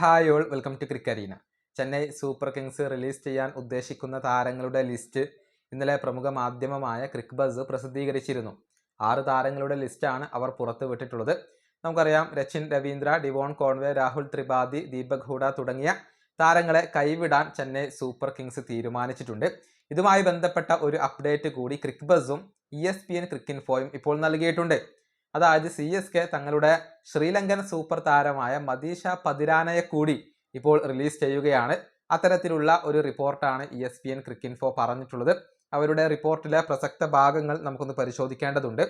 Hi all welcome to Crickarena Chennai Super Kings release ചെയ്യാൻ ഉദ്ദേശിക്കുന്ന താരങ്ങളുടെ ലിസ്റ്റ് ഇന്നലെ പ്രമുഖ മാധ്യമമായ ക്രിക്ക് ബസ് പ്രസിദ്ധീകരിച്ചിരുന്നു. ആറ് താരങ്ങളുടെ ലിസ്റ്റാണ് അവർ പുറത്തുവിട്ടിട്ടുള്ളത് നമുക്കറിയാം രച്ചിൻ രവീന്ദ്ര ഡിവോൺ കോൺവേ രാഹുൽ ത്രിപാഠി ദീപക് ഹൂഡ തുടങ്ങിയ താരങ്ങളെ കൈവിടാൻ ചെന്നൈ സൂപ്പർ കിങ്സ് തീരുമാനിച്ചിട്ടുണ്ട്. ഇതുമായി ബന്ധപ്പെട്ട ഒരു അപ്ഡേറ്റ് കൂടി ക്രിക്ക് ബസും ഇ എസ് പി എൻ ക്രിക്കിൻഫോയും ഇപ്പോൾ നൽകിയിട്ടുണ്ട്. അതായത് സി എസ് കെ തങ്ങളുടെ ശ്രീലങ്കൻ സൂപ്പർ താരമായ മദീഷ പതിരാനയെ കൂടി ഇപ്പോൾ റിലീസ് ചെയ്യുകയാണ്. അത്തരത്തിലുള്ള ഒരു റിപ്പോർട്ടാണ് E S P N Cricinfo പറഞ്ഞിട്ടുള്ളത്. അവരുടെ റിപ്പോർട്ടിലെ പ്രസക്ത ഭാഗങ്ങൾ നമുക്കൊന്ന് പരിശോധിക്കേണ്ടതുണ്ട്.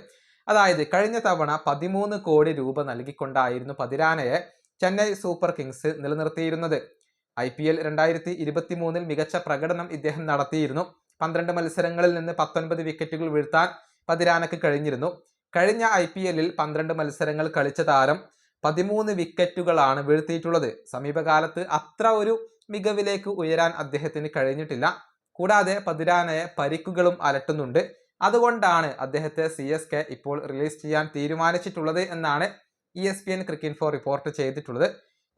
അതായത് കഴിഞ്ഞ തവണ പതിമൂന്ന് കോടി രൂപ നൽകിക്കൊണ്ടായിരുന്നു പതിരാനയെ ചെന്നൈ സൂപ്പർ കിങ്സ് നിലനിർത്തിയിരുന്നത്. ഐ പി എൽ രണ്ടായിരത്തി ഇരുപത്തി മൂന്നിൽ മികച്ച പ്രകടനം ഇദ്ദേഹം നടത്തിയിരുന്നു. പന്ത്രണ്ട് മത്സരങ്ങളിൽ നിന്ന് പത്തൊൻപത് വിക്കറ്റുകൾ വീഴ്ത്താൻ പതിരാനക്ക് കഴിഞ്ഞിരുന്നു. കഴിഞ്ഞ ഐ പി എല്ലിൽ പന്ത്രണ്ട് മത്സരങ്ങൾ കളിച്ച താരം പതിമൂന്ന് വിക്കറ്റുകളാണ് വീഴ്ത്തിയിട്ടുള്ളത്. സമീപകാലത്ത് അത്ര ഒരു മികവിലേക്ക് ഉയരാൻ അദ്ദേഹത്തിന് കഴിഞ്ഞിട്ടില്ല. കൂടാതെ പതിരാനയെ പരിക്കുകളും അലട്ടുന്നുണ്ട്. അതുകൊണ്ടാണ് അദ്ദേഹത്തെ സി എസ് കെ ഇപ്പോൾ റിലീസ് ചെയ്യാൻ തീരുമാനിച്ചിട്ടുള്ളത് എന്നാണ് E S P N Cricinfo report ചെയ്തിട്ടുള്ളത്.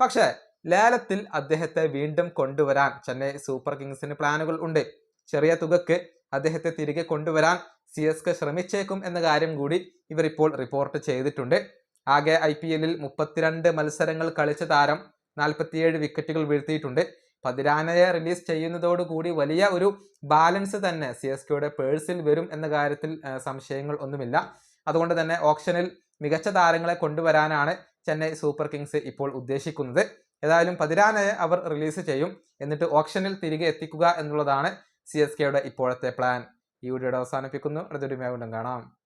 പക്ഷേ ലേലത്തിൽ അദ്ദേഹത്തെ വീണ്ടും കൊണ്ടുവരാൻ ചെന്നൈ സൂപ്പർ കിങ്സിന് പ്ലാനുകൾ ഉണ്ട്. ചെറിയ തുകക്ക് അദ്ദേഹത്തെ തിരികെ കൊണ്ടുവരാൻ സി എസ് കെ ശ്രമിച്ചേക്കും എന്ന കാര്യം കൂടി ഇവർ ഇപ്പോൾ റിപ്പോർട്ട് ചെയ്തിട്ടുണ്ട്. ആകെ ഐ പി എല്ലിൽ മുപ്പത്തിരണ്ട് മത്സരങ്ങൾ കളിച്ച താരം നാൽപ്പത്തിയേഴ് വിക്കറ്റുകൾ വീഴ്ത്തിയിട്ടുണ്ട്. പതിരാനയെ റിലീസ് ചെയ്യുന്നതോടുകൂടി വലിയ ഒരു ബാലൻസ് തന്നെ സി എസ് കെയുടെ പേഴ്സിൽ വരും എന്ന കാര്യത്തിൽ സംശയങ്ങൾ ഒന്നുമില്ല. അതുകൊണ്ട് തന്നെ ഓപ്ഷനിൽ മികച്ച താരങ്ങളെ കൊണ്ടുവരാനാണ് ചെന്നൈ സൂപ്പർ കിങ്സ് ഇപ്പോൾ ഉദ്ദേശിക്കുന്നത്. ഏതായാലും പതിരാനയെ അവർ റിലീസ് ചെയ്യും. എന്നിട്ട് ഓപ്ഷനിൽ തിരികെ എത്തിക്കുക എന്നുള്ളതാണ് സി എസ് കെയുടെ ഇപ്പോഴത്തെ പ്ലാൻ ഈ വീഡിയോയുടെ അവസാനിപ്പിക്കുന്നു. അടുത്തൊരു വീണ്ടും കാണാം.